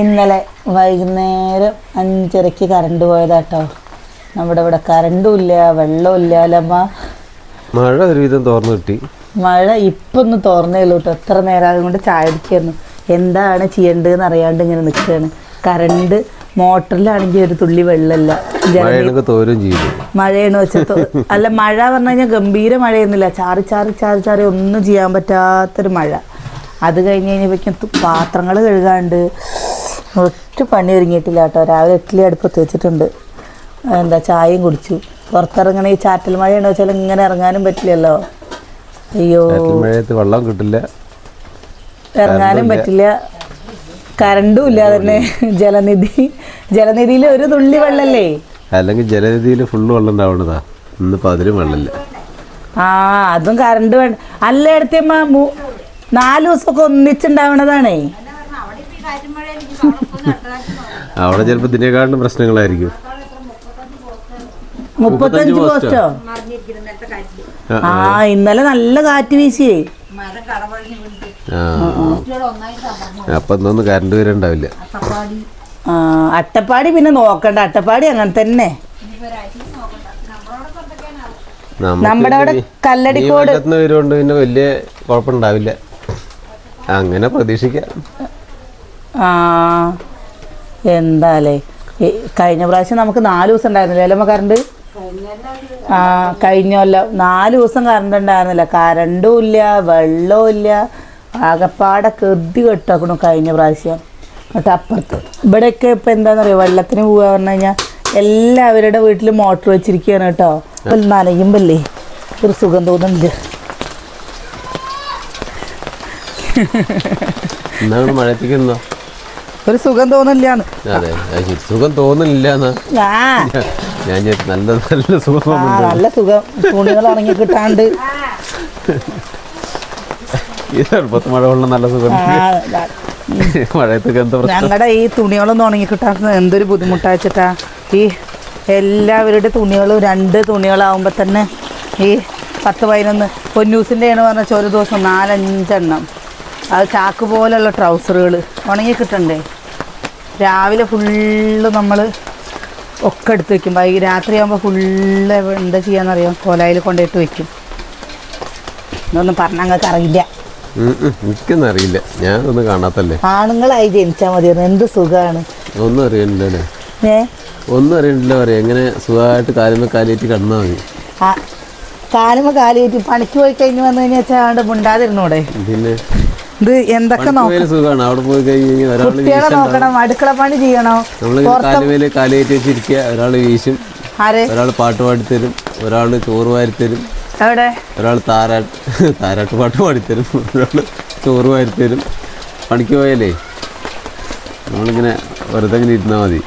ഇന്നലെ വൈകുന്നേരം അഞ്ചരയ്ക്ക് കറണ്ട് പോയതാട്ടോ. നമ്മുടെ ഇവിടെ കറണ്ടും ഇല്ല വെള്ളവും ഇല്ല അല്ലമ്മ മഴ ഒരുവിധം തോർന്നു കിട്ടി. മഴ ഇപ്പൊ ഒന്ന് കേട്ടോ എത്ര നേരം കൊണ്ട് ചായ അടിക്കായിരുന്നു എന്താണ് ചെയ്യേണ്ടതെന്ന് അറിയാണ്ട് ഇങ്ങനെ നിൽക്കുകയാണ് കറണ്ട് മോട്ടറിലാണെങ്കിൽ ഒരു തുള്ളി വെള്ളമില്ല. മഴയാണ് വെച്ചത് അല്ല മഴ പറഞ്ഞു കഴിഞ്ഞാൽ ഗംഭീര മഴയൊന്നുമില്ല. ചാറി ചാറി ചാറി ചാറി ഒന്നും ചെയ്യാൻ പറ്റാത്തൊരു മഴ. അത് കഴിഞ്ഞ് കഴിഞ്ഞപ്പോഴേക്കും പാത്രങ്ങൾ കഴുകാണ്ട് ഒറ്റ പണി ഒരുങ്ങിയിട്ടില്ല കേട്ടോ. രാവിലെ ഇഡ്ഡലി അടുപ്പത്ത് വെച്ചിട്ടുണ്ട്. എന്താ ചായയും കുടിച്ചു. പുറത്തിറങ്ങണ ഈ ചാറ്റൽ മഴയാണ് വെച്ചാൽ ഇങ്ങനെ ഇറങ്ങാനും പറ്റില്ലല്ലോ. അയ്യോ. മഴയത്ത് വെള്ളം കിട്ടില്ല. ഇറങ്ങാനും പറ്റില്ല. കരണ്ടും ഇല്ല തന്നെ. ജലനിധി. ജലനിധിയിൽ ഒരു തുള്ളി വെള്ളല്ലേ? അല്ലെങ്കിൽ ജലനിധിയിൽ ഫുള്ള് വെള്ളം ഉണ്ടാവണതാ. ഇന്നിപ്പോൾ അതിലും വെള്ളമില്ല. ആ അതും കറണ്ട് വേണ്ട. അല്ല എടുത്തമ്മ നാല് ദിവസമൊക്കെ ഒന്നിച്ചുണ്ടാവണതാണേ. അവിടെ ചിലപ്പോൾ ഇതിനെക്കാളും പ്രശ്നങ്ങളായിരിക്കും. മുപ്പത്തഞ്ച് പോസ്റ്റോ? ആ, ആ. ഇന്നലെ നല്ല കാറ്റ് വീശിയേ. അപ്പൊ ഇന്നൊന്നും കറണ്ട് വരണ്ടാവില്ല. അട്ടപ്പാടി പിന്നെ നോക്കണ്ട. അട്ടപ്പാടി അങ്ങനെ തന്നെ. നമ്മുടെ അവിടെ കല്ലടിക്കോട്. വരുകൊണ്ട് പിന്നെ വലിയ കുഴപ്പമുണ്ടാവില്ല. അങ്ങനെ പ്രതീക്ഷിക്കാം. എന്താലേ? കഴിഞ്ഞ പ്രാവശ്യം നമുക്ക് നാല് ദിവസം ഉണ്ടായിരുന്നില്ല? അല്ലേ കറണ്ട് ആ കഴിഞ്ഞ കൊല്ലം നാല് ദിവസം കറണ്ട് ഉണ്ടായിരുന്നില്ല. കറണ്ടും ഇല്ല വെള്ളവും ഇല്ല. ആകപ്പാടെ കെതി കെട്ടാക്കണു കഴിഞ്ഞ പ്രാവശ്യം. എന്നിട്ട് അപ്പുറത്ത് ഇവിടെയൊക്കെ ഇപ്പം എന്താണെന്നറിയോ വെള്ളത്തിന് പോവുക പറഞ്ഞു കഴിഞ്ഞാൽ എല്ലാവരുടെ വീട്ടിലും മോട്ടർ വെച്ചിരിക്കുകയാണ് കേട്ടോ. അപ്പം നനയുമ്പല്ലേ ഒരു സുഖം തോന്നുന്നുണ്ട്. മഴത്തേക്ക് ഒരു സുഖം തോന്നില്ലാന്ന്. അതെ സുഖം തോന്നുന്നില്ല ഞാൻ നല്ല നല്ല സുഖം നല്ല സുഖം. തുണികൾ ഇറങ്ങി കിട്ടാണ്ട്. ഈ തണുപ്പത്ത് മഴ കൊള്ളുന്ന നല്ല സുഖം. ആ, മഴയത്തൊക്കെ എന്താ പ്രശ്നം? ഞങ്ങളുടെ ഈ തുണികളൊന്നും ഉണങ്ങി കിട്ടാൻ എന്തൊരു ബുദ്ധിമുട്ടാച്ചിട്ടാ. ഈ എല്ലാവരുടെ തുണികളും രണ്ട് തുണികളാവുമ്പോൾ തന്നെ ഈ പത്ത് പതിനൊന്ന് പൊന്നൂസിന്റെ ആണ് പറഞ്ഞാൽ ഒരു ദിവസം നാലഞ്ചെണ്ണം. അത് ചാക്ക് പോലെയുള്ള ട്രൗസറുകൾ ഉണങ്ങി കിട്ടണ്ടേ? രാവിലെ ഫുള്ള് നമ്മൾ ഒക്കെ എടുത്ത് വെക്കും. വൈകി രാത്രിയാകുമ്പോൾ ഫുള്ള് എന്താ ചെയ്യാന്നറിയാം? കോലായിൽ കൊണ്ടുപോയിട്ട് വെക്കും. ഇതൊന്നും പറഞ്ഞാൽ ഞങ്ങൾക്ക് അറിയില്ല എനിക്കൊന്നും അറിയില്ല. ഞാനൊന്നും കാണാത്തല്ലേ? ആണുങ്ങളായി ജനിച്ചാൽ മതിയായിരുന്നു. എന്ത് സുഖമാണ് ഒന്നും അറിയില്ല ഏ? ഒന്നും അറിയില്ല പറയാം. എങ്ങനെ സുഖമായിട്ട് കാലുമേ കാലേറ്റി കിടന്നാൽ മതി. കാലുമ കാൽ കയറ്റി പണിക്ക് പോയി കഴിഞ്ഞ് വന്നു കഴിഞ്ഞാൽ വെച്ചാൽ മിണ്ടാതിരുന്നൂടെ? പിന്നെ? ഇത് എന്തൊക്കെ സുഖമാണ്. അവിടെ പോയി കഴിഞ്ഞാൽ കുട്ടികളെ നോക്കണം അടുക്കള പണി ചെയ്യണോ. കാലുമേൽ കാലേറ്റി വെച്ചിരിക്കുക. ഒരാൾ വീശും. ഒരാൾ പാട്ട് പാടിത്തരും. ഒരാൾ ചോറ് വാരിത്തരും. എവിടെ? ഒരാൾ താരാട്ട് താരാട്ട് പാട്ട് പാടിത്തരും. ഒരാൾ ചോറ് വാരിത്തരും. പണിക്ക് പോയാലേ നമ്മളിങ്ങനെ വെറുതെ ഇങ്ങനെ ഇരുന്നാൽ മതി.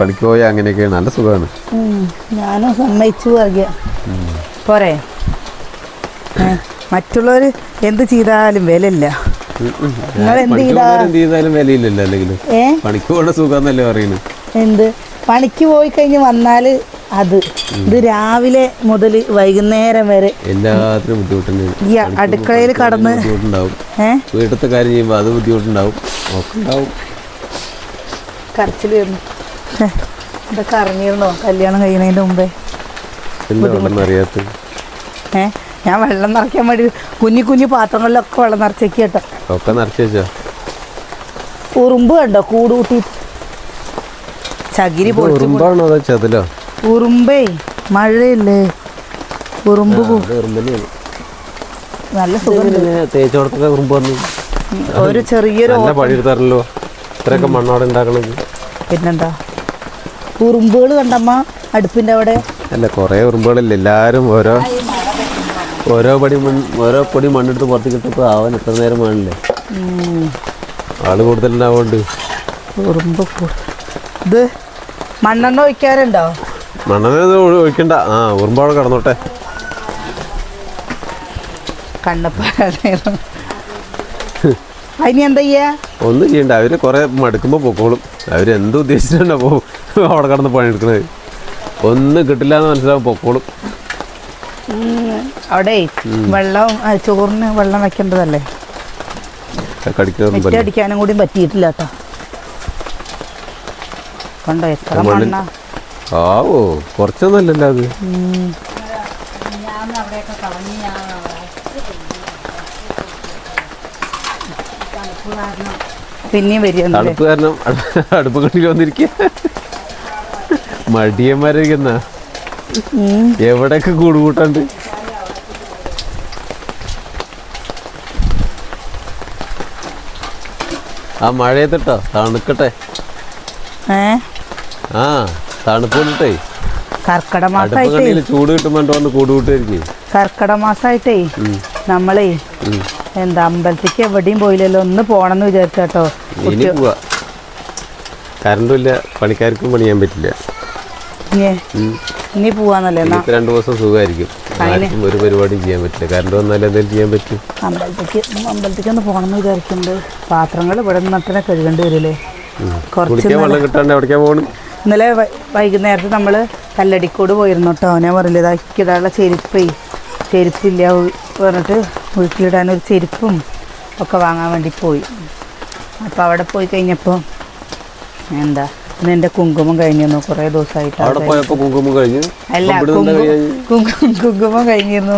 പണിക്ക് പോയാൽ അങ്ങനെയൊക്കെയാണ് നല്ല സുഖമാണ്. ഞാനും സമ്മതിച്ചു പോരെ? മറ്റുള്ളവർ എന്ത് ചെയ്താലും വിലയില്ല. നിങ്ങൾ എന്ത് ചെയ്താലും വിലയില്ലല്ലോ അല്ലെങ്കിൽ പണിക്ക് പോകുന്ന സുഖമെന്നല്ലേ പറയുന്നത്. എന്ത്? പണിക്ക് പോയി കഴിഞ്ഞ് വന്നാൽ അത്. ഇത് രാവിലെ മുതൽ വൈകുന്നേരം വരെ. എല്ലാത്തിനും ബുദ്ധിമുട്ടുണ്ട്. ഈ അടുക്കളയിൽ കടന്ന് വീട്ടിലത്തെ കാര്യം ചെയ്യുമ്പോൾ അത് ബുദ്ധിമുട്ടുണ്ടാവും. കരച്ചിൽ വരുന്നു. ഇതൊക്കെ അറിഞ്ഞിരുന്നോ കല്യാണം കഴിയുന്നതിന്റെ മുമ്പേ? അറിയാത്ത ഏ? ഞാൻ വെള്ളം നിറയ്ക്കാൻ വേണ്ടി കുഞ്ഞു കുഞ്ഞു പാത്രങ്ങളിലൊക്കെ വെള്ളം നിറച്ചേക്ക് കേട്ടോ. ഒക്കെ നിറച്ച് വെച്ചോ? ഉറുമ്പ് കണ്ടോ? കൂട് കൂട്ടി. ചകിരി ഉറുമ്പാണോ അതോ ചതിലോ? ഉറുമ്പേ മഴയല്ലേ? ഉറുമ്പ് നല്ല സുഖം ഉറുമ്പ് വന്നു? ഒരു ചെറിയൊരു നല്ല പണിയെടുത്താറല്ലോ ഇത്രയൊക്കെ മണ്ണോടെ ഉണ്ടാക്കണമെങ്കിൽ പിന്നെന്താ? ഉറുമ്പുകൾ കണ്ടമ്മ അടുപ്പിന്റെ അവിടെ. അല്ല കുറേ ഉറുമ്പുകളില്ല. എല്ലാവരും ഓരോ ഓരോ പടി ഓരോ പൊടി മണ്ണെടുത്ത് പുറത്ത് കിട്ടുമ്പോൾ ആവൻ എത്ര നേരം വേണല്ലേ? ആൾ കൂടുതലുണ്ടാവുണ്ട്. ഇത് മണ്ണെണ്ണ ഒഴിക്കാറുണ്ടോ? മണ്ണെണ്ണ ഒഴിക്കണ്ട. ആ ഉറുമ്പോടെ കടന്നോട്ടെ. കണ്ണപ്പാടായിരുന്നു അതിന് എന്താ ചെയ്യാ? ഒന്നും ചെയ്യണ്ട. അവർ കുറെ മടുക്കുമ്പോൾ പൊക്കോളും. അവർ എന്ത് ഉദ്ദേശിച്ചിട്ടാണ് അപ്പോൾ അവിടെ കടന്ന് പണിയെടുക്കണത്? ഒന്നും കിട്ടില്ല എന്ന് മനസ്സിലാവും പൊക്കോളും. അവിടെ വെള്ളം ചോറിന് വെള്ളം വെക്കേണ്ടതല്ലേ? മിറ്റം അടിക്കാനും കൂടി പറ്റിയിട്ടില്ല കേട്ടോ. കണ്ടോ എത്ര മണ്ണ? ആവോ കുറച്ചൊന്നല്ലല്ലോ അത്. പിന്നെയും വരികയെന്നല്ലേ തണുപ്പ് കാരണം അടു- അടുപ്പ് കണ്ടിൽ വന്നിരിക്കുക മടിയന്മാരിക്കുന്ന. എവിടെയൊക്കെ കൂടുകൂട്ടാണ്ട്? ആ മഴയത്തിട്ടോ തണുക്കട്ടെ. ഏ? ആ തണുപ്പ് കൊണ്ടിട്ടേ കർക്കട അടുപ്പ് മാസമായിട്ടേ ചൂട് കിട്ടുമ്പോൾ വന്ന് കർക്കട മാസമായിട്ടേ നമ്മളേ എന്താ അമ്പലത്തിക്ക് എവിടെയും പോയില്ലല്ലോ ഒന്ന് പോണെന്ന് വിചാരിച്ചാട്ടോ ഇനി പോവാ. കറണ്ടും ഇല്ല പണിക്കാർക്കും പണിയാൻ പറ്റില്ല. ഇനി ഇനി പോവാന്നല്ലേ എന്നാ? ഇനിയിപ്പോ രണ്ടു ദിവസം സുഖമായിരിക്കും ആർക്കും ഒരു പരിപാടി ചെയ്യാൻ പറ്റില്ല. കറണ്ട് വന്നാലും എന്തെങ്കിലും ചെയ്യാൻ പറ്റും. അമ്പലത്തേക്ക് അമ്പലത്തേക്ക് ഒന്ന് പോകണമെന്ന് വിചാരിക്കുന്നുണ്ട്. പാത്രങ്ങൾ ഇവിടെ നിന്നിട്ട് കഴുകേണ്ടി വരില്ലേ കുറച്ച് വെള്ളം കിട്ടാണ്ട് എവിടേക്കാ പോകണം ഇന്നലെ വൈകുന്നേരത്ത് നമ്മൾ കല്ലടിക്കോട് പോയിരുന്നു കേട്ടോ. ഞാൻ പറഞ്ഞില്ല ഇതാക്കിടാനുള്ള ചെരുപ്പേ. ചെരുപ്പില്ല പറഞ്ഞിട്ട് വീട്ടിലിടാനൊരു ചെരുപ്പും ഒക്കെ വാങ്ങാൻ വേണ്ടി പോയി. അപ്പോൾ അവിടെ പോയി കഴിഞ്ഞപ്പോൾ എന്താ? എന്റെ കുങ്കുമം കഴിഞ്ഞിരുന്നു. കുറേ ദിവസമായിട്ട് അവിടെ പോയപ്പോ കുങ്കുമം കഴിഞ്ഞു? അല്ല കുങ്കുമം കഴിഞ്ഞിരുന്നു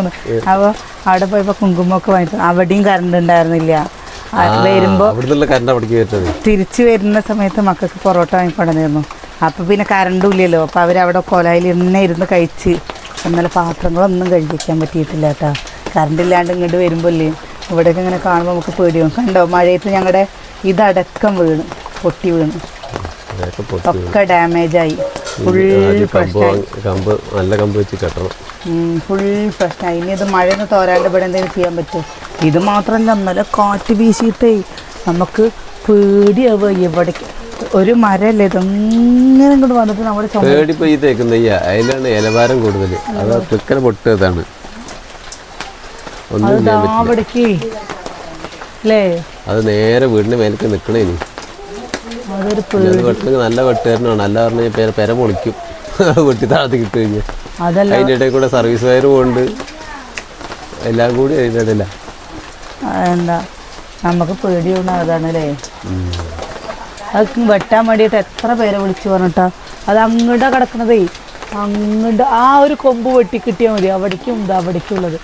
അപ്പൊ അവിടെ കുങ്കുമം ഒക്കെ വാങ്ങിച്ചു. അവിടെയും കറണ്ട് ഉണ്ടായിരുന്നില്ല. വരുമ്പോ തിരിച്ചു വരുന്ന സമയത്ത് മക്കൾക്ക് പൊറോട്ട വാങ്ങിക്കൊണ്ടിരുന്നു അപ്പൊ പിന്നെ കറണ്ടും ഇല്ലല്ലോ. അപ്പൊ അവരവിടെ കൊലായിൽ ഇന്നെ ഇരുന്ന് കഴിച്ച് ഇന്നലെ പാത്രങ്ങളൊന്നും കഴിപ്പിക്കാൻ പറ്റിയിട്ടില്ല കേട്ടോ. കറണ്ട് ഇല്ലാണ്ട് ഇങ്ങോട്ട് വരുമ്പോൾ ഇല്ലേ ഇവിടെയൊക്കെ ഇങ്ങനെ കാണുമ്പോൾ നമുക്ക് പേടിയും കണ്ടോ? മഴയത്ത് ഞങ്ങളുടെ ഇതടക്കം വീണ് പൊട്ടി വീണ്. ഒക്കെ ആയി. ഫുൾ കമ്പ് കമ്പ് നല്ല കമ്പ് വെച്ച് കെട്ടണം. ഫുൾ പ്രശ്നമായി ഇനി ഇത് മഴയൊന്ന് തോരാണ്ട് ഇവിടെ എന്തെങ്കിലും ചെയ്യാൻ പറ്റും ഇത് മാത്രമല്ല ഇന്നലെ കാറ്റ് വീശിയിട്ടേ നമുക്ക് പേടിയാവുക. എവിടേക്ക്? ഒരു മരമല്ലേ ഇതെങ്ങനെ ഇങ്ങോട്ട് വന്നിട്ട് നമ്മുടെ പേടി പേടിപ്പോ ഈ തേക്കുന്ന ഈ അതിലാണ് ഇലവാരം കൂടുതൽ. അത് കുക്കനെ പൊട്ടതാണ് ഒന്നും അല്ലേ? അത് നേരെ വീടിന്റെ മേലേക്ക് നിക്കണേ ഇനി. അതൊരു നല്ല വെട്ടുകാരനാണ്. അല്ല പറഞ്ഞ പേര് പെര പൊളിക്കും. വെട്ടി താഴത്ത് കിട്ടു കഴിഞ്ഞാൽ അതല്ല. അതിന്റെ ഇടയിൽ കൂടെ സർവീസ് വയർ പോകുന്നുണ്ട് എല്ലാം കൂടി അതിന്റെ ഇടയില എന്താ? നമുക്ക് പേടിയുള്ള അതാണല്ലേ? അത് വെട്ടാൻ വേണ്ടിയിട്ട് എത്ര പേരെ വിളിച്ചു പറഞ്ഞിട്ടാ? അത് അങ്ങോട്ടാ കിടക്കണതേ. അങ്ങോട്ട് ആ ഒരു കൊമ്പ് വെട്ടി കിട്ടിയാൽ മതി. അവിടേക്കും ഇത് അവിടേക്കും ഉള്ളത്.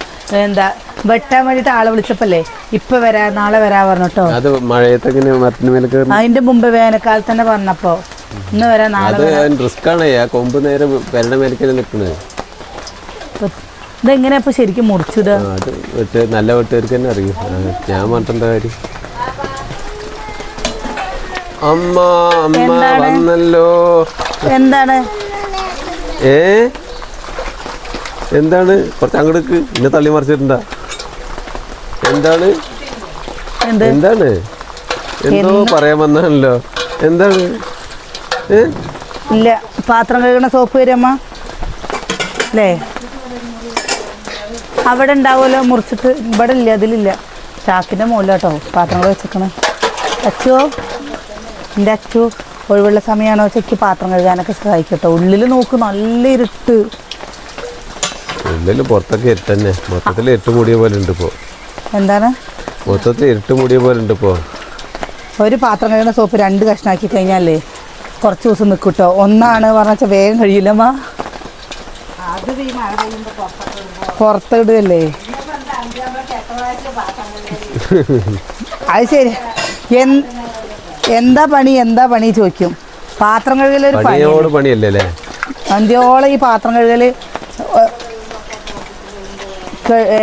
എന്താ വെട്ടാൻ വേണ്ടിട്ട് ആളെ വിളിച്ചപ്പല്ലേ? ഇപ്പൊ വരാ നാളെ വരാ പറഞ്ഞോട്ടോ? അത് കയറും അതിന്റെ മുമ്പ് വേനൽക്കാലത്ത് തന്നെ പറഞ്ഞപ്പോ. ഇന്ന് വരാ നാളെ റിസ്ക് ആണ്. കൊമ്പ് നേരെ പെരയുടെ മേലേക്കല്ലേ നിൽക്കുന്നത് ഇതെങ്ങനെയാ ഇപ്പൊ ശരിക്കും മുറിച്ചത്? അത് വെട്ട് നല്ല വെട്ടുകാർക്ക് തന്നെ അറിയും. ഞാൻ മാത്രം കാര്യം? അമ്മ അമ്മ? വന്നല്ലോ. എന്താണ്? ഏ? എന്താണ്? കുറച്ച് അങ്ങോട്ട് ഇന്നെ തള്ളി മറിച്ചിട്ടുണ്ടാ. എന്താണ്? എന്താണ്? എന്തോ പറയാൻ വന്നാണല്ലോ എന്താണ്? ഇല്ല. പാത്രം കഴുകണ സോപ്പ് വരുമ്മ അല്ലേ? അവിടെ ഉണ്ടാവുമല്ലോ. മുറിച്ചിട്ട് ഇവിടെ ഇല്ല അതിലില്ല. ചാക്കിന്റെ മുകളിലാട്ടോ പാത്രങ്ങൾ വെച്ചേക്കണേ. അച്ചോ എന്റെ അച്ചു ഒഴിവുള്ള സമയമാണോ? ചെക്ക് പാത്രം കഴുകാനൊക്കെ സഹായിക്കട്ടോ. ഉള്ളിൽ നോക്ക് നല്ല ഇരുട്ട്. ഉള്ളിൽ പുറത്തൊക്കെ ഇരുട്ട് തന്നെ മൊത്തത്തിൽ ഇരുട്ട് മൂടിയ പോലെ ഉണ്ട് ഇപ്പോൾ എന്താണ്? മൊത്തത്തിൽ ഇരുട്ട് മൂടിയ പോലെ ഉണ്ട് ഇപ്പോൾ ഒരു പാത്രം കഴുകുന്ന സോപ്പ് രണ്ട് കഷ്ണാക്കി കഴിഞ്ഞാലേ കുറച്ച് ദിവസം നിൽക്കും കേട്ടോ ഒന്നാണ് പറഞ്ഞാൽ വേഗം കഴിയില്ലമ്മ പുറത്തിടുകല്ലേ അത് ശരി. എന്താ പണി? എന്താ പണി ചോദിക്കും. പാത്രം കഴുകലൊരു പണി പണിയോട് പണിയല്ലേ? അന്ത്യോളം ഈ പാത്രം കഴുകൽ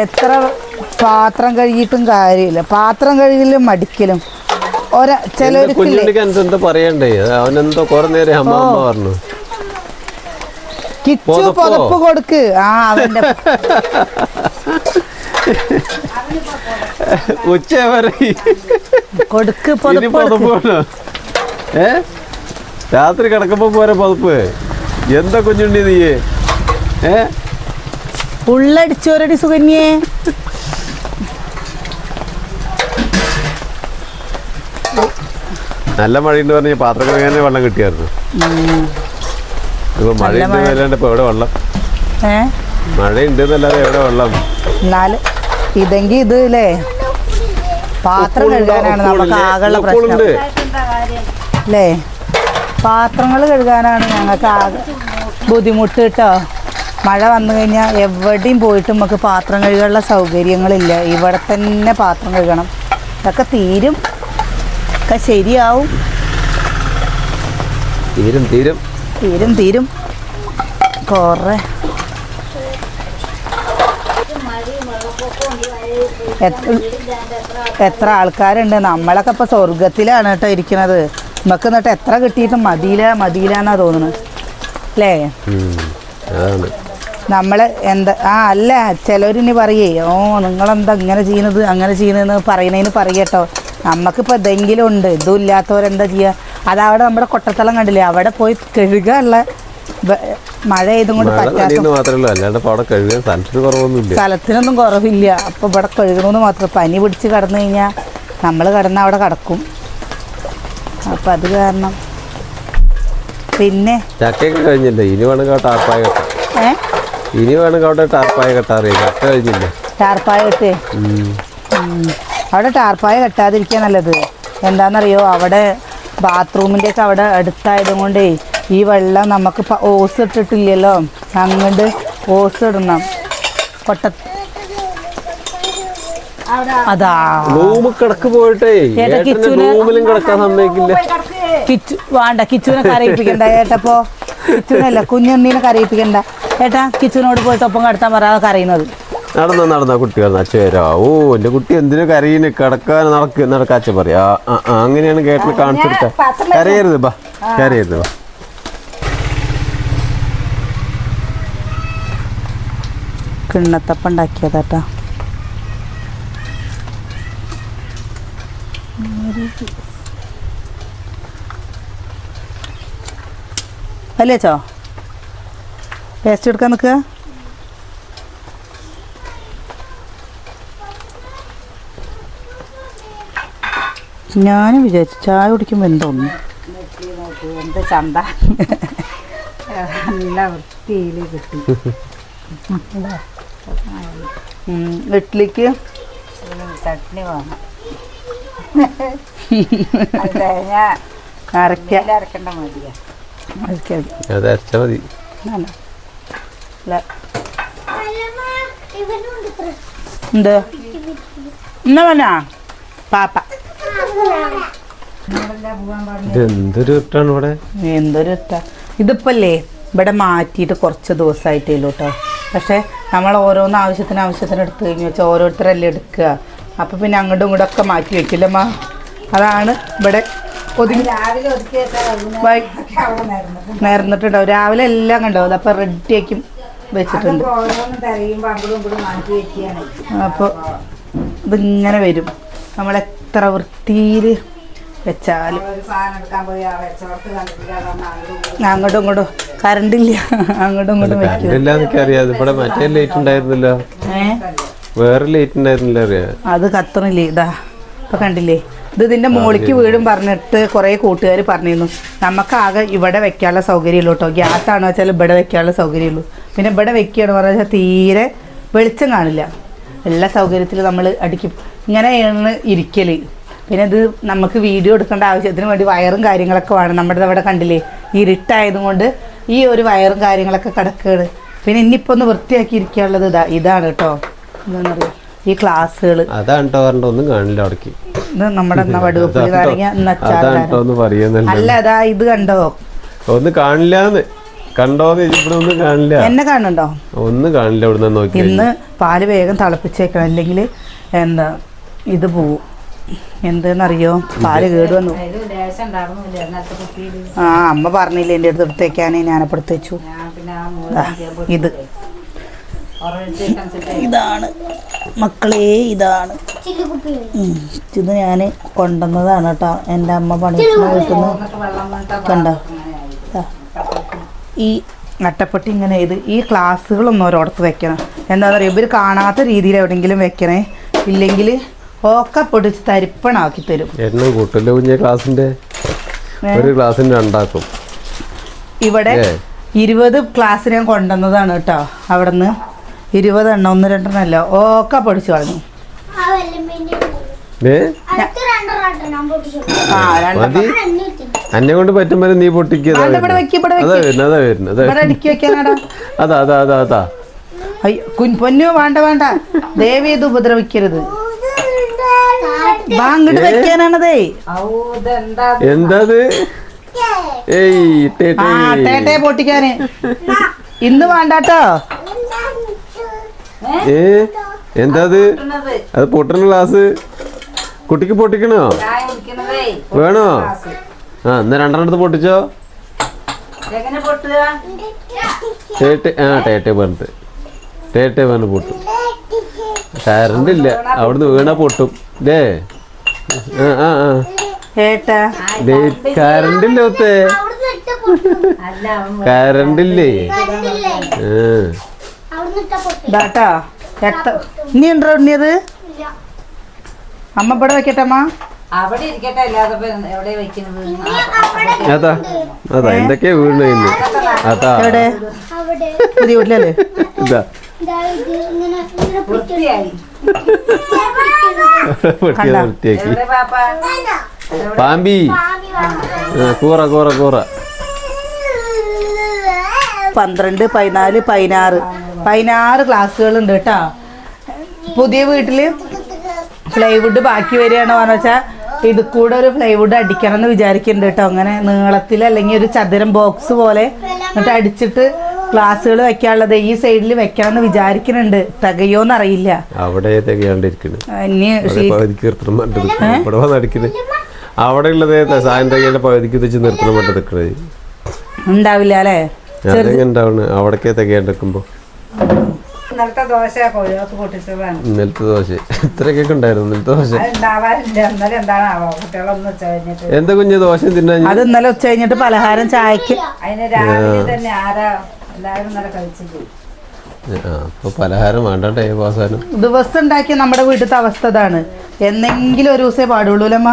എത്ര പാത്രം കഴുകിയിട്ടും കാര്യമില്ല. പാത്രം കഴുകലും മടിക്കലും. ഒര പറയണ്ടേ? അവനെന്തോ കുറെ നേരം അമ്മ പറഞ്ഞു. കിച്ചു പുതപ്പോ? കൊടുക്ക്. ആ അവന്റെ ഉച്ച കൊടുക്ക് ഏ? രാത്രി കിടക്കുമ്പോ പോരെ പുതപ്പ്. എന്താ കുഞ്ഞുണ്ണി നീയേ? ഏ? ഉള്ളടിച്ചോരടി സുകന്യേ നല്ല മഴയുണ്ട് പറഞ്ഞ പാത്രം കഴുകാനേ വെള്ളം കിട്ടിയായിരുന്നു ഉം. ഇപ്പൊ മഴയുണ്ട് എന്നല്ലാണ്ട് ഇപ്പൊ എവിടെ വെള്ളം ഏ മഴയുണ്ട് എന്നല്ലാതെ എവിടെ വെള്ളം എന്നാൽ ഇതെങ്കി ഇത് അല്ലേ പാത്രം? കഴുകാനാണ് നമുക്ക്? ആകെയുള്ള പ്രശ്നം. അല്ലേ പാത്രങ്ങൾ കഴുകാനാണ് ഞങ്ങൾക്ക് ആകെ ബുദ്ധിമുട്ട് കേട്ടോ മഴ വന്നു കഴിഞ്ഞാൽ എവിടെയും പോയിട്ട് നമുക്ക് പാത്രം കഴുകാനുള്ള സൗകര്യങ്ങളില്ല. ഇവിടെ തന്നെ പാത്രം കഴുകണം. ഇതൊക്കെ തീരും. ഒക്കെ ശരിയാവും. തീരും തീരും. തീരും തീരും. കുറേ. എത്ര ആൾക്കാരുണ്ട്? നമ്മളൊക്കെ ഇപ്പോൾ സ്വർഗത്തിലാണ് കേട്ടോ ഇരിക്കുന്നത് നമുക്ക് എന്നിട്ട് എത്ര കിട്ടിയിട്ടും മതിയില എന്നാ തോന്നുന്നത് അല്ലേ? നമ്മൾ എന്താ ആ അല്ല ചിലവരിനി പറയേ ഓ നിങ്ങളെന്താ ഇങ്ങനെ ചെയ്യുന്നത് അങ്ങനെ ചെയ്യുന്നതെന്ന് പറയണേന്ന് പറയട്ടോ നമുക്കിപ്പോൾ എന്തെങ്കിലും ഉണ്ട് ഇതും ഇല്ലാത്തവരെന്താ ചെയ്യുക അതവിടെ നമ്മുടെ കൊട്ടത്തളം കണ്ടില്ലേ അവിടെ പോയി കഴുകാനുള്ള മഴ ചെയ്തും കൊണ്ട് പറ്റാത്ത സ്ഥലത്തിനൊന്നും കുറവില്ല. അപ്പോൾ ഇവിടെ കഴുകണമെന്ന് മാത്രം പനി പിടിച്ച് കടന്നു കഴിഞ്ഞാൽ നമ്മൾ കിടന്ന അവിടെ കിടക്കും. അപ്പം അത് കാരണം. പിന്നെ? ചക്കയൊക്കെ കഴിഞ്ഞില്ലേ? ഇനി വേണമെങ്കിൽ ടാർപ്പായ കെട്ടാം ഏ? ഇനി വേണമെങ്കിൽ അവിടെ ടാർപ്പായ കെട്ടാറിയ ചക്ക കഴിഞ്ഞില്ലേ? ടാർപ്പായ കെട്ടേ. അവിടെ ടാർപ്പായ കെട്ടാതിരിക്കുക നല്ലത്. എന്താണെന്നറിയോ? അവിടെ ബാത്റൂമിന്റെ ഒക്കെ അവിടെ അടുത്തായത് കൊണ്ടേ ഈ വെള്ളം നമുക്ക് ഓസ് ഇട്ടിട്ടില്ലല്ലോ. അങ്ങോട്ട് ഓസ് ഇടണം. കൊട്ട അതാ. റൂമ് കിടക്ക് പോയിട്ടേ. ഏട്ടാ, ഏട്ടന്റെ കിച്ചുവിന് റൂമിലും കിടക്കാൻ സമ്മതിക്കില്ല. കിച്ചു വേണ്ട കിച്ചുവിനെ കരയിപ്പിക്കണ്ട. ഏട്ടപ്പോ കിച്ചുവിനല്ല കുഞ്ഞുണ്ണീനെ കരയിപ്പിക്കണ്ട. ഏട്ടാ കിച്ചുവിനോട് പോയിട്ട് ഒപ്പം കടത്താൻ പറയാതെ കരയുന്നത്. നടന്ന നടന്ന കുട്ടി അച്ഛ വരാ. ഓ എന്റെ കുട്ടി എന്തിനു കരയിന് കിടക്കാൻ നടക്ക് നടക്കാച്ച പറയാ. അങ്ങനെയാണ് കേട്ടിന് കാണിച്ചെടുക്ക കരയരുത് ബാ കരയരുത് ബാ. കിണ്ണത്തപ്പം ഉണ്ടാക്കിയതാട്ടാ അല്ലേ ചോ പേസ്റ്റ് എടുക്കാൻ നിൽക്കുക. ഞാനും വിചാരിച്ചു ചായ കുടിക്കുമ്പോൾ എന്തോന്നു എന്ത് ചന്ത? നല്ല വൃത്തിയിൽ കിട്ടി. ഉം, ഇഡ്ഡലിക്ക് ചട്നി വേണം. അരക്ക അരക്കേണ്ട മതിയാ? അരക്ക മതി. അത് അരച്ച മതി അല്ല. അല്ല. എന്ത്? എന്നാ പറഞ്ഞാ പാപ്പ. എന്തൊരു ഇവിടെ? എന്തൊരു ഇതിപ്പല്ലേ ഇവിടെ മാറ്റിയിട്ട് കുറച്ച് ദിവസമായിട്ടേലൂ കേട്ടോ പക്ഷേ നമ്മൾ ഓരോന്ന് ആവശ്യത്തിന് ആവശ്യത്തിന് എടുത്തു കഴിഞ്ഞു വെച്ചാൽ ഓരോരുത്തരല്ലേ എടുക്കുക. അപ്പോൾ പിന്നെ അങ്ങോട്ടും ഇങ്ങോട്ടും ഒക്കെ മാറ്റി വെക്കില്ലമ്മ. അതാണ് ഇവിടെ ഒതുങ്ങി രാവിലെ നേർന്നിട്ടുണ്ടാവും. രാവിലെ എല്ലാം കണ്ടാവും അപ്പോൾ റെഡിയാക്കി വെച്ചിട്ടുണ്ട്. അപ്പോൾ ഇതിങ്ങനെ വരും. നമ്മൾ എത്ര വൃത്തിയിൽ വെച്ചാലും. അങ്ങോട്ടും ഇങ്ങോട്ടും ഇങ്ങോട്ടും കറണ്ടില്ല അങ്ങോട്ടും ഇങ്ങോട്ടും വെക്കും. കണ്ടില്ലാന്നൊക്കെ അറിയാം. ഇവിടെ മറ്റേ ലൈറ്റ് ഉണ്ടായിരുന്നില്ല. വേറെ ലൈറ്റ് ഉണ്ടായിരുന്നില്ല അറിയാം. അത് കത്തണില്ലേ? ഇതാ. ഇപ്പൊ കണ്ടില്ലേ? ഇത് ഇതിന്റെ മോളിക്ക് വീടും പറഞ്ഞിട്ട് കുറേ കൂട്ടുകാർ പറഞ്ഞിരുന്നു. നമുക്കാകെ ഇവിടെ വെക്കാനുള്ള സൗകര്യമുള്ളൂ കേട്ടോ. ഗ്യാസ് ആണെന്ന് വെച്ചാൽ ഇവിടെ വെക്കാനുള്ള സൗകര്യമുള്ളൂ. പിന്നെ ഇവിടെ വെക്കുകയാണ് പറഞ്ഞാൽ തീരെ വെളിച്ചം കാണില്ല. എല്ലാ സൗകര്യത്തിലും നമ്മൾ അടിക്കും. ഇങ്ങനെയാണ് ഇരിക്കൽ പിന്നെ ഇത് നമുക്ക് വീഡിയോ എടുക്കേണ്ട ആവശ്യത്തിന് വേണ്ടി വയറും കാര്യങ്ങളൊക്കെ വേണം. നമ്മുടെ അവിടെ കണ്ടില്ലേ ഇരുട്ടായതുകൊണ്ട് ഈ ഒരു വയറും കാര്യങ്ങളൊക്കെ കിടക്കുകയാണ് പിന്നെ ഇനിയിപ്പോൾ ഒന്ന് വൃത്തിയാക്കി ഇരിക്കാനുള്ളത് ഇതാ ഇതാണ് കേട്ടോ. എന്താണെന്നറിയോ ഈ ക്ലാസ്സുകൾ അതാണ് കേട്ടോ ഒന്നും കാണില്ല അവിടേക്ക്. ഇത് നമ്മുടെ എന്നാ വടുവപ്പുളി നാരങ്ങ അല്ല അതാ ഇത് കണ്ടോ? ഒന്ന് കാണില്ലാന്ന്. കണ്ടോന്ന് ഇവിടെ ഒന്നും കാണില്ല. എന്നെ കാണുന്നുണ്ടോ? ഒന്നും കാണില്ല ഇവിടെ നിന്ന് നോക്കി ഇന്ന് പാൽ വേഗം തിളപ്പിച്ചേക്കണം. അല്ലെങ്കിൽ എന്താ ഇത് പോവും. എന്തെന്നറിയോ? പാൽ കേട് വന്നു. ആ അമ്മ പറഞ്ഞില്ല എന്റെ അടുത്ത് എടുത്തേക്കാനേ ഞാനപ്പോൾ എടുത്ത് വെച്ചു. ഞാൻ പിന്നെ ആ മൂന്ന് ഇത്. ഇതാണ്. മക്കളെ ഇതാണ്. ഇത് ഞാൻ കൊണ്ടുവന്നതാണ് കേട്ടോ. എന്റെ അമ്മ പണി വീട്ടിൽ നിന്ന് കണ്ടോ ഈ അട്ടപ്പെട്ടി ഇങ്ങനെ ഇത് ഈ ക്ലാസ്സുകളൊന്നും ഓരോടത്ത് വെക്കണം. എന്താ പറയുക ഇവർ കാണാത്ത രീതിയിൽ എവിടെയെങ്കിലും വെക്കണേ. ഇല്ലെങ്കിൽ ഒക്കെ പൊടിച്ച് തരിപ്പണാക്കി തരും. എണ്ണം കൂട്ടല്ലോ കുഞ്ഞെ ക്ലാസ്സിന്റെ ഒരു ക്ലാസ്സിന് രണ്ടാക്കും. ഇവിടെ. ഇരുപത് ക്ലാസ് ഞാൻ കൊണ്ടുവന്നതാണ് കേട്ടോ. അവിടെ നിന്ന് ഇരുപതെണ്ണം ഒന്ന് രണ്ടെണ്ണം അല്ല ഒക്കെ പൊടിച്ചു കളഞ്ഞു. അന്നെ കൊണ്ട് പറ്റും വരെ നീ വരുന്നത്. അതാ അതാ അതാ അതാ പൊന്നു വേണ്ട വേണ്ട. ദേവി ഇത് ഉപദ്രവിക്കരുത്. വെക്കാനാണതേ. അത് ഏയ് പൊട്ടിക്കാന്. ഇന്ന് വേണ്ടാട്ടോ. ഏ? എന്താ അത്? പൊട്ടണ ഗ്ലാസ്. കുട്ടിക്ക് പൊട്ടിക്കണോ? വേണോ. ആ എന്നാ രണ്ടെണ്ണത്ത് പൊട്ടിച്ചോ. ടേട്ടെ ആ ടേട്ടെ പറഞ്ഞിട്ട് ടേട്ടെ പറഞ്ഞ് പൊട്ടും. കറണ്ട് ഇല്ല. അവിടുന്ന് വീണാ പൊട്ടും. ദേ. ആ ആ ആ. ദേ കറണ്ട് ഇല്ല. ഒത്തേ. കരണ്ടില്ലേ കറണ്ട് ഇല്ലേ ആ. ഇതാട്ടാ. ഇനി ഉണ്ടോ ഉണ്ണിയത്? ഇല്ല. അമ്മ ഇവിടെ വെക്കട്ടെ അമ്മ? അവിടെ ഇരിക്കട്ടെ അല്ലാതെ ഇപ്പൊ എവിടെ വെക്കുന്നത്? അതാ അതാ എന്തൊക്കെയാ വീണ് ഇന്ന് അതാ. എവിടെ? അവിടെ. പുതിയ വീട്ടിലല്ലേ? ഇതാ. വൃത്തിയാക്കി. പാമ്പി. കൂറ കൂറ കൂറ. പന്ത്രണ്ട് പതിനാല് പതിനാറ്. പതിനാറ് ക്ലാസ്സുകൾ ഉണ്ട് കേട്ടോ. പുതിയ വീട്ടിൽ പ്ലൈവുഡ് ബാക്കി വരികയാണോ എന്ന് വെച്ചാൽ ഇത് കൂടെ ഒരു പ്ലൈവുഡ് അടിക്കണം എന്ന് വിചാരിക്കുന്നുണ്ട് കേട്ടോ. അങ്ങനെ നീളത്തിൽ അല്ലെങ്കിൽ ഒരു ചതുരം ബോക്സ് പോലെ എന്നിട്ട് അടിച്ചിട്ട് ക്ലാസ്സുകൾ വെക്കാനുള്ളത് ഈ സൈഡിൽ വെക്കണം എന്ന് വിചാരിക്കുന്നുണ്ട് തികയോന്ന് അറിയില്ല അവിടെ അവിടെ ഉള്ളത് തികയുടെ പകുതിക്ക് വെച്ച് നിർത്തണം ഉണ്ടാവില്ല അല്ലേ? അവിടേക്കേ തികയാണ്ടിരിക്കുമ്പോ ഇന്നലത്തെ ദോശ കൊഴുവത്ത് പൊട്ടിച്ചതാണ്. ഇന്നലത്തെ ദോശ. ഇത്രയൊക്കെ ഉണ്ടായിരുന്നു ഇന്നലത്തെ എന്താ കുഞ്ഞ് ദോശ തിന്നാ അത് ഇന്നലെ ഉച്ച കഴിഞ്ഞിട്ട് പലഹാരം ചായക്ക്. അതിന് രാവിലെ തന്നെ ആരാ എല്ലാവരും ഇന്നലെ പലഹാരം വേണ്ട ടൈം അവസാനം. ദിവസം ഉണ്ടാക്കിയ നമ്മുടെ വീട്ടിലത്തെ അവസ്ഥ ഇതാണ്. എന്നെങ്കിലും ഒരു ദിവസമേ പാടുള്ളൂലമ്മ.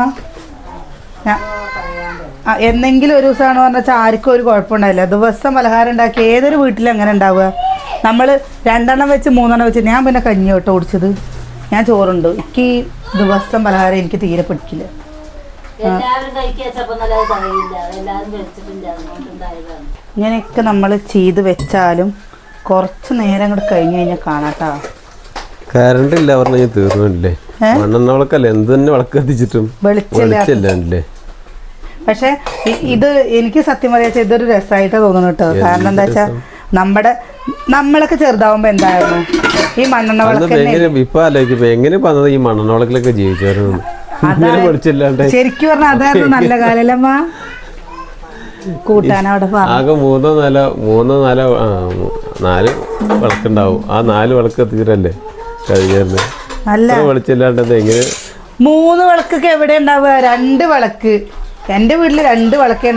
എന്നെങ്കിലും ഒരു ദിവസമാണ് പറഞ്ഞാൽ ആർക്കും ഒരു കുഴപ്പമുണ്ടായില്ല. ദിവസം പലഹാരം ഉണ്ടാക്കി ഏതൊരു വീട്ടിലും അങ്ങനെ ഉണ്ടാവുക. നമ്മൾ രണ്ടെണ്ണം വെച്ച് മൂന്നെണ്ണം വെച്ച് ഞാൻ പിന്നെ കഞ്ഞി കേട്ടോ ഓടിച്ചത് ഞാൻ ചോറുണ്ട്. എനിക്ക് ഈ ദിവസം പലഹാരം എനിക്ക് തീരെ പിടിക്കില്ല. ഇങ്ങനെയൊക്കെ നമ്മൾ ചെയ്ത് വെച്ചാലും കുറച്ച് നേരം കൂടെ കഴിഞ്ഞ് കഴിഞ്ഞാൽ കാണാട്ടാ. കറണ്ട് ഇല്ല പറഞ്ഞാൽ തീർന്നില്ലേ? മണ്ണെണ്ണ വിളക്കല്ലേ? എന്ത് തന്നെ വിളക്ക് കത്തിച്ചിട്ടും? വെളിച്ചില്ല വെളിച്ചല്ലേ പക്ഷെ ഇത് എനിക്ക് സത്യം പറയാ ഇതൊരു രസമായിട്ടാ തോന്നുന്നു കേട്ടോ കാരണം എന്താ വെച്ചാ നമ്മുടെ നമ്മളൊക്കെ ചെറുതാവുമ്പോ എന്തായിരുന്നു? ഈ മണ്ണെണ്ണ വിളക്ക് എങ്ങനെ ഇപ്പൊ ആലോചിക്കും എങ്ങനെ പറഞ്ഞത് ഈ മണ്ണെണ്ണ വിളക്കിലൊക്കെ ജീവിച്ചായിരുന്നു ഇങ്ങനെ വെളിച്ചില്ലാണ്ട് ശരിക്കും പറഞ്ഞാൽ അതായിരുന്നു നല്ല കാലല്ലമ്മ. കൂട്ടാനവിടെ പറഞ്ഞു. ആകെ മൂന്നോ നാലോ മൂന്നോ നാലോ നാല് വിളക്കുണ്ടാവും. ആ നാല് വിളക്ക് എങ്ങനെ? മൂന്ന് വിളക്കൊക്കെ എവിടെ ഉണ്ടാവുക? രണ്ട് വിളക്ക്. എന്റെ വീട്ടിൽ രണ്ട് വിളക്കേ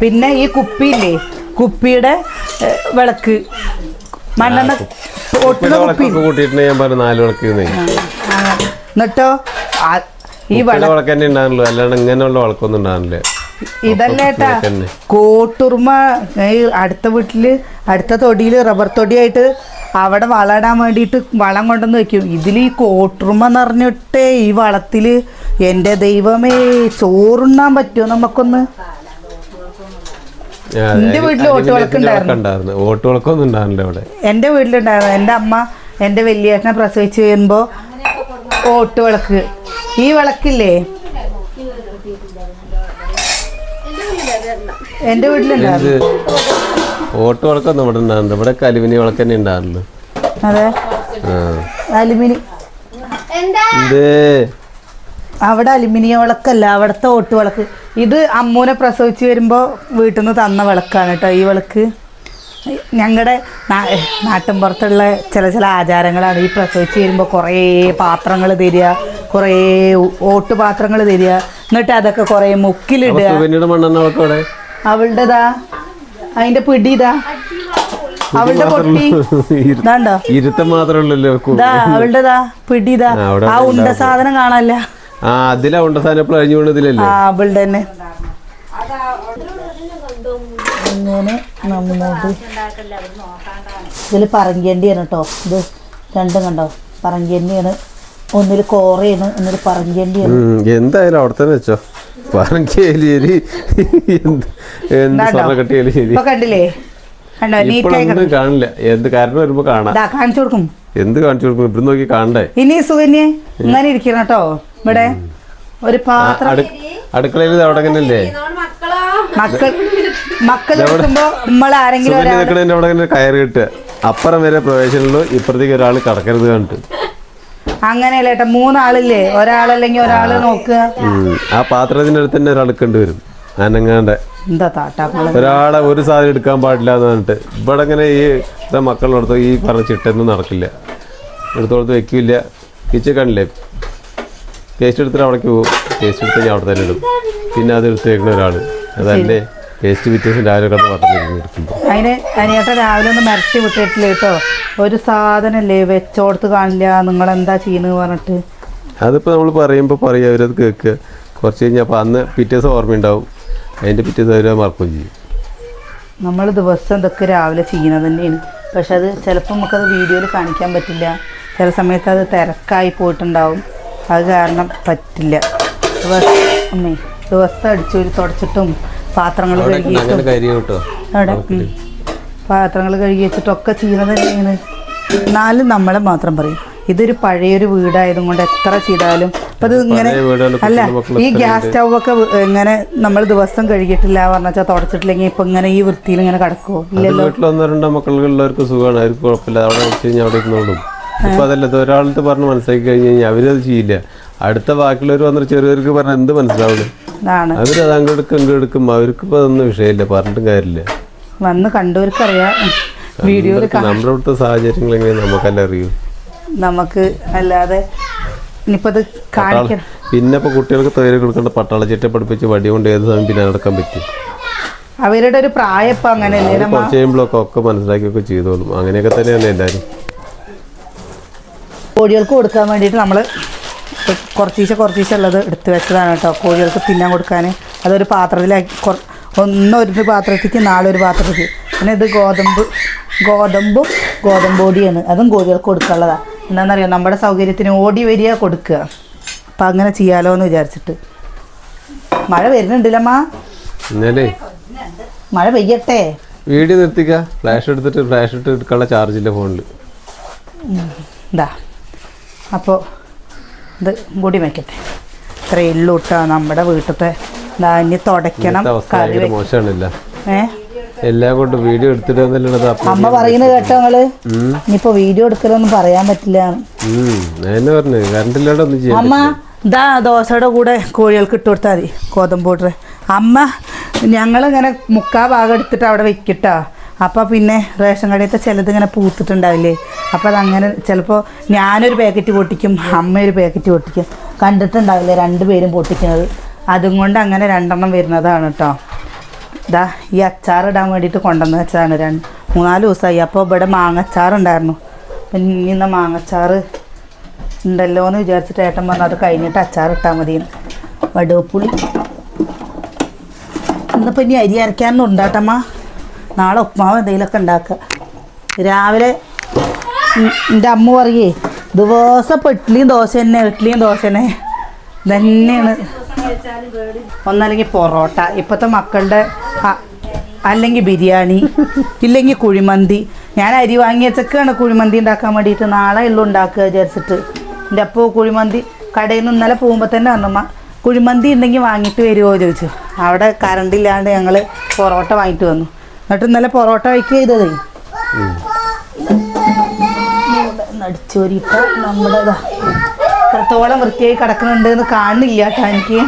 പിന്നെ ഈ കുപ്പിയില്ലേ കുപ്പിയുടെ വിളക്ക്. മണ്ണെണ്ണ ഒട്ടുന്ന കുപ്പി. കൂട്ടിയിട്ട് ഞാൻ പറഞ്ഞു നാല് വിളക്ക് ഇരുന്നേ ആ, എന്നിട്ടോ? ഈ വിളക്ക് തന്നെ ഉണ്ടാകുള്ളൂ അല്ലാണ്ട് ഇങ്ങനെയുള്ള വിളക്കൊന്നും ഉണ്ടാകുന്നില്ല ഇതല്ല ഏട്ടാ? ഈ അടുത്ത വീട്ടിൽ അടുത്ത തൊടിയിൽ റബ്ബർ തൊടിയായിട്ട് അവിടെ വളമിടാൻ വേണ്ടിയിട്ട് വളം കൊണ്ടുവന്ന് വെക്കും. ഇതിൽ ഈ കോട്ടുറുമ നിറഞ്ഞിട്ടേ ഈ വളത്തിൽ എന്റെ ദൈവമേ ചോറുണ്ണാൻ പറ്റുമോ നമുക്കൊന്ന്? എന്റെ വീട്ടിൽ അലുമിനിയത്തിന്റെ വിളക്കുണ്ടായിരുന്നു എന്റെ വിളക്ക് ഉണ്ടായിരുന്നു ഓട്ടുവിളക്കൊന്നും ഉണ്ടാകുന്നില്ല ഇവിടെ. എന്റെ വീട്ടിലുണ്ടായിരുന്നു. എന്റെ അമ്മ എന്റെ വലിയേട്ടനെ പ്രസവിച്ച് വരുമ്പോ ഓട്ട് വിളക്ക്. ഈ വിളക്കില്ലേ? എന്റെ വീട്ടിലുണ്ടായിരുന്നു. ഓട്ടുവിളക്കൊന്നും ഇവിടെ ഇവിടെ കലുവിനി വിളക്ക് തന്നെ ഉണ്ടായിരുന്നു അതെ. അലുമിനി. അവിടെ അലുമിനിയം വിളക്കല്ല അവിടുത്തെ ഓട്ട് വിളക്ക്. ഇത് അമ്മൂനെ പ്രസവിച്ച് വരുമ്പോൾ വീട്ടിൽ നിന്ന് തന്ന വിളക്കാണ് കേട്ടോ ഈ വിളക്ക്. ഞങ്ങളുടെ നാട്ടിൻപുറത്തുള്ള ചില ചില ആചാരങ്ങളാണ്. ഈ പ്രസവിച്ച് വരുമ്പോൾ കുറേ പാത്രങ്ങൾ തരിക കുറേ ഓട്ട് പാത്രങ്ങൾ തരിക. എന്നിട്ട് അതൊക്കെ കുറേ മുക്കിലിടുക. അവളുടേതാ അതിന്റെ വിളക്ക് അവിടെ അവളുടെതാ അതിന്റെ പിടി ഇതാ. അവളുടെ പൊട്ടി. ഇതാണ്ടോ? ഇരുത്തം അവളുടെതാ പിടി ഇതാ. ആ ഉണ്ട സാധനം കാണാല്ല ആ അതിലാ ഉണ്ട സാധനം എപ്പോഴും അഴിഞ്ഞു വീണതിലല്ലേ? ആ അവളുടെ തന്നെ. ഇങ്ങനെ നമ്മോട് ഇതിൽ പറങ്കേണ്ടിയാണ് കേട്ടോ ഇത് രണ്ടും കണ്ടോ? പറങ്കേണ്ടിയാണ്. ഒന്നിൽ കോറയാണ് ഒന്നിൽ പറങ്കേണ്ടിയാണ്. എന്തായാലും അവിടെ തന്നെ വെച്ചോ. കണ്ടില്ലേ? കണ്ടോ? നീറ്റായി ഇപ്പോഴൊന്നും കാണില്ല. എന്ത് കാരണം വരുമ്പോ കാണാം. കാണിച്ചു കൊടുക്കും. എന്ത് കാണിച്ചു കൊടുക്കും? ഇവിടെ നോക്കി കാണണ്ടേ? ഇനി സുകന്യെ ഇങ്ങനെ ഇരിക്കണം കേട്ടോ ഇവിടെ ഒരു പാത്രം അടു- അടുക്കളയിൽ അവിടെ തന്നെയല്ലേ മക്കൾ മക്കൾ എടുക്കുമ്പോ നമ്മൾ ആരെങ്കിലും നിൽക്കണതിന്റെ അവിടെ ഇങ്ങനെ കയറി കിട്ടുക. അപ്പുറം വരെ പ്രവേശനമുള്ളൂ ഇപ്പുറത്തേക്ക് ഒരാൾ കടക്കരുത് കണ്ടിട്ട്. അങ്ങനെയല്ല ഏട്ടാ മൂന്നാളില്ലേ? ഒരാളല്ലെങ്കിൽ ഒരാൾ നോക്കുക. ആ പാത്രത്തിന്റെ അടുത്ത് തന്നെ ഒരാൾ എടുക്കേണ്ടി വരും. അനങ്ങാണ്ട്. എന്താ താട്ടാക്കൾ ഒരാളെ ഒരു സാധനം എടുക്കാൻ പാടില്ല എന്ന് പറഞ്ഞിട്ട്. ഇവിടെ ഇങ്ങനെ ഈ മക്കളുടെ അടുത്ത് ഈ പറഞ്ഞ ചിട്ടൊന്നും നടക്കില്ല. എടുത്തോടത്ത് വെക്കില്ല. കിച്ചൺ കണ്ടില്ലേ? പേസ്റ്റ് എടുത്തിട്ട് അവിടേക്ക് പോകും. പേസ്റ്റ് എടുത്ത് ഞാൻ അവിടെ തന്നെ ഇടും. പിന്നെ അത് എടുത്തേക്കുന്ന ഒരാൾ അതല്ലേ പേസ്റ്റ് പിറ്റേഴ്സ് രാവിലെ കണ്ട് പറഞ്ഞു എടുക്കുമ്പോൾ അതിന് അനിയേട്ട രാവിലെ ഒന്ന് മരട്ടി വിട്ടിട്ടില്ല കേട്ടോ. ഒരു സാധനല്ലേ വെച്ചോടത്ത് കാണില്ല നിങ്ങൾ എന്താ ചെയ്യുന്നത് പറഞ്ഞിട്ട്. അതിപ്പോൾ നമ്മൾ പറയുമ്പോൾ പറയും അവരത് കേൾക്കുക. കുറച്ച് കഴിഞ്ഞാൽ അപ്പോൾ അന്ന് പിറ്റേഴ്സ് ഓർമ്മയുണ്ടാവും. അതിന്റെ പിറ്റേഴ്സ് അവർ മറക്കുകയും ചെയ്യും. നമ്മൾ ദിവസം ഇതൊക്കെ രാവിലെ ചെയ്യുന്നത് തന്നെയാണ്. പക്ഷെ അത് ചിലപ്പോൾ നമുക്കത് വീഡിയോയിൽ കാണിക്കാൻ പറ്റില്ല. ചില സമയത്ത് അത് തിരക്കായി പോയിട്ടുണ്ടാവും. അത് കാരണം പറ്റില്ല. ദിവസം അമ്മേ ദിവസം അടിച്ചൊരു തുടച്ചിട്ടും പാത്രങ്ങൾ കഴുകിയിട്ടും അവിടെ പാത്രങ്ങൾ കഴുകി വെച്ചിട്ടൊക്കെ ചെയ്യുന്നത് തന്നെയാണ്. എന്നാലും നമ്മളെ മാത്രം പറയും ഇതൊരു പഴയൊരു വീടായതും കൊണ്ട് എത്ര ചെയ്താലും അപ്പൊ ഇത് ഇങ്ങനെ അല്ല ഈ ഗ്യാസ് സ്റ്റൗ ഒക്കെ ഇങ്ങനെ നമ്മൾ ദിവസം കഴുകിയിട്ടില്ല പറഞ്ഞാൽ തുടച്ചിട്ടില്ലെങ്കിൽ ഇപ്പൊ ഇങ്ങനെ ഈ വൃത്തിയിൽ ഇങ്ങനെ കിടക്കുമോ അത് ഇല്ലല്ലോ. വീട്ടിൽ ഒന്നോ രണ്ടോ മക്കളുള്ളവർക്ക് സുഖമാണ്. അവർക്ക് കുഴപ്പമില്ല. അവിടെ വെച്ച് കഴിഞ്ഞാൽ അവിടെ ഇരുന്നോളും. ഇപ്പൊ അതല്ല ഒരാളത്ത് പറഞ്ഞ് മനസ്സിലാക്കി കഴിഞ്ഞ് കഴിഞ്ഞാൽ അവരത് ചെയ്യില്ല. അടുത്ത ബാക്കിയുള്ളവർ വന്നിട്ട് ചെറിയവർക്ക് പറഞ്ഞാൽ എന്ത് മനസ്സിലാവുള്ളൂ അവരത് അങ്ങെടുക്കും ഇങ്ങെടുക്കും അവർക്ക് ഇപ്പൊ അതൊന്നും വിഷയമില്ല പറഞ്ഞിട്ടും കാര്യമില്ല. വന്ന് കണ്ടവർക്കറിയാം. വീഡിയോയിൽ നമ്മുടെ ഇവിടുത്തെ സാഹചര്യങ്ങൾ എങ്ങനെ നമുക്കല്ല അറിയൂ. നമുക്ക് അല്ലാതെ കാണിക്കണം. പിന്നെ കുട്ടികൾക്ക് തൊഴിൽ കൊടുക്കേണ്ട പട്ടാള ചിട്ട പഠിപ്പിച്ച് വടി കൊണ്ട് ഏത് സമയം പിന്നെ നടക്കാൻ പറ്റും? അവരുടെ ഒരു പ്രായം അങ്ങനെ കുറച്ച് കഴിയുമ്പോഴൊക്കെ ഒക്കെ മനസ്സിലാക്കിയൊക്കെ ചെയ്തോളും. അങ്ങനെയൊക്കെ തന്നെയാണ് എല്ലാവരും കോഴികൾക്ക് കൊടുക്കാൻ വേണ്ടിയിട്ട് നമ്മൾ കുറച്ചീശ കുറച്ചീശ ഉള്ളത് എടുത്ത് വെച്ചതാണ് കേട്ടോ. കോഴികൾക്ക് തിന്നാൻ കൊടുക്കാൻ. അതൊരു പാത്രത്തിലാക്കി ഒന്നൊരു പാത്രത്തേക്ക് നാളെ ഒരു പാത്രത്തേക്ക്. പിന്നെ ഇത് ഗോതമ്പ് ഗോതമ്പും ഗോതമ്പ് പൊടിയാണ്. അതും കോഴികൾക്ക് കൊടുക്കാനുള്ളതാണ് എന്താണെന്നറിയോ നമ്മുടെ സൗകര്യത്തിന് ഓടി വരിക കൊടുക്കുക. അപ്പം അങ്ങനെ ചെയ്യാലോ എന്ന് വിചാരിച്ചിട്ട്. മഴ വരുന്നുണ്ടല്ലമ്മ? മഴ പെയ്യട്ടെ? വീഡിയോ നിർത്തിക്ക. ഫ്ലാഷ് എടുത്തിട്ട് ഫ്ലാഷ് ഇട്ട് എടുക്കാനുള്ള ചാർജില്ല ഫോണിൽ ഇതാ അപ്പോൾ ഇത് മുടി വയ്ക്കട്ടെ ഇത്രയേ ഉള്ളൂ കേട്ടോ നമ്മുടെ വീട്ടിലത്തെ ധാന്യ തുടയ്ക്കണം. കറി എല്ലാം കൊണ്ട് വീഡിയോ എടുത്തിട്ട് അമ്മ പറയുന്നത് കേട്ടോ നിങ്ങൾ. ഇനിയിപ്പോ വീഡിയോ എടുക്കലൊന്നും പറയാൻ പറ്റില്ല. പറഞ്ഞു ഒന്നും അമ്മ ഇതാ ദോശയുടെ കൂടെ കോഴികൾക്ക് ഇട്ട് കൊടുത്താൽ മതി. ഗോതമ്പ് പൗഡർ അമ്മ ഞങ്ങളിങ്ങനെ മുക്കാ ഭാഗം എടുത്തിട്ട് അവിടെ വെക്കിട്ടാ. അപ്പം പിന്നെ റേഷൻ കടയിലത്തെ ചിലത് ഇങ്ങനെ പൂത്തിട്ടുണ്ടാവില്ലേ? അപ്പോൾ അതങ്ങനെ ചിലപ്പോൾ ഞാനൊരു പാക്കറ്റ് പൊട്ടിക്കും അമ്മ ഒരു പാക്കറ്റ് പൊട്ടിക്കും. കണ്ടിട്ടുണ്ടാവില്ലേ രണ്ടുപേരും പൊട്ടിക്കുന്നത്? അതും കൊണ്ട് അങ്ങനെ രണ്ടെണ്ണം വരുന്നതാണ് കേട്ടോ ഇതാ ഈ അച്ചാർ ഇടാൻ വേണ്ടിയിട്ട് കൊണ്ടുവന്ന് വെച്ചതാണ് രണ്ട് മൂന്നാൽ ദിവസമായി. അപ്പോൾ ഇവിടെ മാങ്ങച്ചാറുണ്ടായിരുന്നു പിന്നെ ഇനി ഇന്ന് മാങ്ങച്ചാറ് ഉണ്ടല്ലോ എന്ന് വിചാരിച്ചിട്ട് ഏട്ടൻ പറഞ്ഞു അത് കഴിഞ്ഞിട്ട് അച്ചാർ ഇട്ടാൽ മതി. വടുവപ്പുളി. ഇന്നിപ്പോൾ ഇനി അരി അരയ്ക്കാനൊന്നും ഉണ്ടാട്ടമ്മ നാളെ ഉപ്മാവ് എന്തെങ്കിലുമൊക്കെ ഉണ്ടാക്കുക. രാവിലെ എന്റെ അമ്മ പറയേ ദിവസം ഇപ്പോൾ ദോശ തന്നെ ഇഡ്ഡലിയും ദോശ തന്നെ. തന്നെയാണ് ഒന്നല്ലെങ്കിൽ പൊറോട്ട ഇപ്പോഴത്തെ മക്കളുടെ അല്ലെങ്കിൽ ബിരിയാണി ഇല്ലെങ്കിൽ കുഴിമന്തി. ഞാൻ അരി വാങ്ങി വെച്ചൊക്കെയാണ് കുഴിമന്തി ഉണ്ടാക്കാൻ വേണ്ടിയിട്ട് നാളെ ഉള്ളു ഉണ്ടാക്കുക വിചാരിച്ചിട്ട്. എന്റെ അപ്പോൾ കുഴിമന്തി കടയിൽ നിന്ന് ഇന്നലെ പോകുമ്പോൾ തന്നെ അന്നമ്മ കുഴിമന്തി ഉണ്ടെങ്കിൽ വാങ്ങിയിട്ട് വരുമോ? ചോദിച്ചു. അവിടെ കറണ്ടില്ലാണ്ട് ഞങ്ങൾ പൊറോട്ട വാങ്ങിയിട്ട് വന്നു. എന്നിട്ട് ഇന്നലെ പൊറോട്ട വയ്ക്ക് ചെയ്തതേ. നടിച്ചോരിപ്പ നമ്മുടെ എത്രത്തോളം വൃത്തിയായി കിടക്കുന്നുണ്ട് എന്ന് കാണുന്നില്ല എനിക്ക്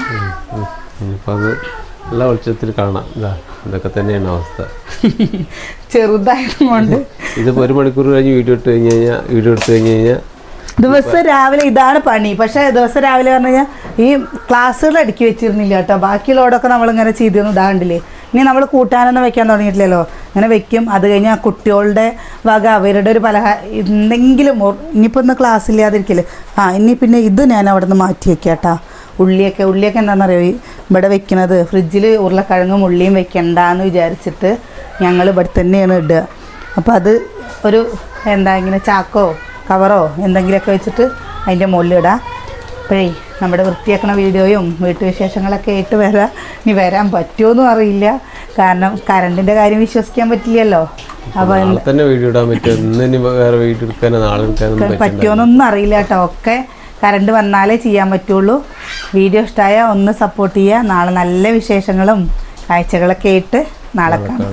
എല്ലാ വെളിച്ചത്തിൽ കാണാം. ഇതാ ഇതൊക്കെ തന്നെയാണ് അവസ്ഥ. ചെറുതായതുകൊണ്ട്. ഇതിപ്പോൾ ഒരു മണിക്കൂർ കഴിഞ്ഞ് വീഡിയോ ഇട്ട് കഴിഞ്ഞ് കഴിഞ്ഞാൽ വീഡിയോ എടുത്തു കഴിഞ്ഞ് കഴിഞ്ഞാൽ ദിവസം രാവിലെ ഇതാണ് പണി. പക്ഷേ ദിവസം രാവിലെ പറഞ്ഞു കഴിഞ്ഞാൽ ഈ ക്ലാസ്സുകൾ അടുക്കി വെച്ചിരുന്നില്ല കേട്ടോ. ബാക്കിയുള്ളവടൊക്കെ നമ്മളിങ്ങനെ ചെയ്തിരുന്നു ഇതാണ്ടില്ലേ ഇനി നമ്മൾ കൂട്ടാനൊന്നും വെക്കാൻ തുടങ്ങിയിട്ടില്ലല്ലോ. അങ്ങനെ വെക്കും. അത് കഴിഞ്ഞാൽ കുട്ടികളുടെ വക അവരുടെ ഒരു പലഹാര എന്തെങ്കിലും ഇനിയിപ്പോൾ ഒന്ന് ക്ലാസ് ഇല്ലാതിരിക്കില്ലേ. ആ ഇനി പിന്നെ ഇത് ഞാൻ അവിടെ നിന്ന് മാറ്റി വെക്കാം കേട്ടോ ഉള്ളിയൊക്കെ ഉള്ളിയൊക്കെ എന്താണെന്നറിയോ? ഇവിടെ വെക്കുന്നത് ഫ്രിഡ്ജിൽ ഉരുളക്കിഴങ്ങും ഉള്ളിയും വെക്കണ്ടെന്ന് വിചാരിച്ചിട്ട് ഞങ്ങൾ ഇവിടെ തന്നെയാണ് ഇടുക. അപ്പോൾ അത് ഒരു എന്താ ഇങ്ങനെ ചാക്കോ കവറോ എന്തെങ്കിലുമൊക്കെ വെച്ചിട്ട് അതിന്റെ മുകളിലിടാം അപ്പോഴേ നമ്മുടെ വൃത്തിയാക്കണ വീഡിയോയും വീട്ടുവിശേഷങ്ങളൊക്കെ ആയിട്ട് വരാം. ഇനി വരാൻ പറ്റുമോന്നും അറിയില്ല. കാരണം കറണ്ടിന്റെ കാര്യം വിശ്വസിക്കാൻ പറ്റില്ലല്ലോ. അപ്പോൾ തന്നെ വീഡിയോ ഇടാൻ പറ്റും വേറെ വീഡിയോ നാളെ അറിയില്ല കേട്ടോ. ഒക്കെ കറണ്ട് വന്നാലേ ചെയ്യാൻ പറ്റുള്ളൂ. വീഡിയോ ഇഷ്ടമായ ഒന്ന് സപ്പോർട്ട് ചെയ്യുക. നാളെ നല്ല വിശേഷങ്ങളും കാഴ്ചകളൊക്കെ ആയിട്ട് നാളെ കാണാം.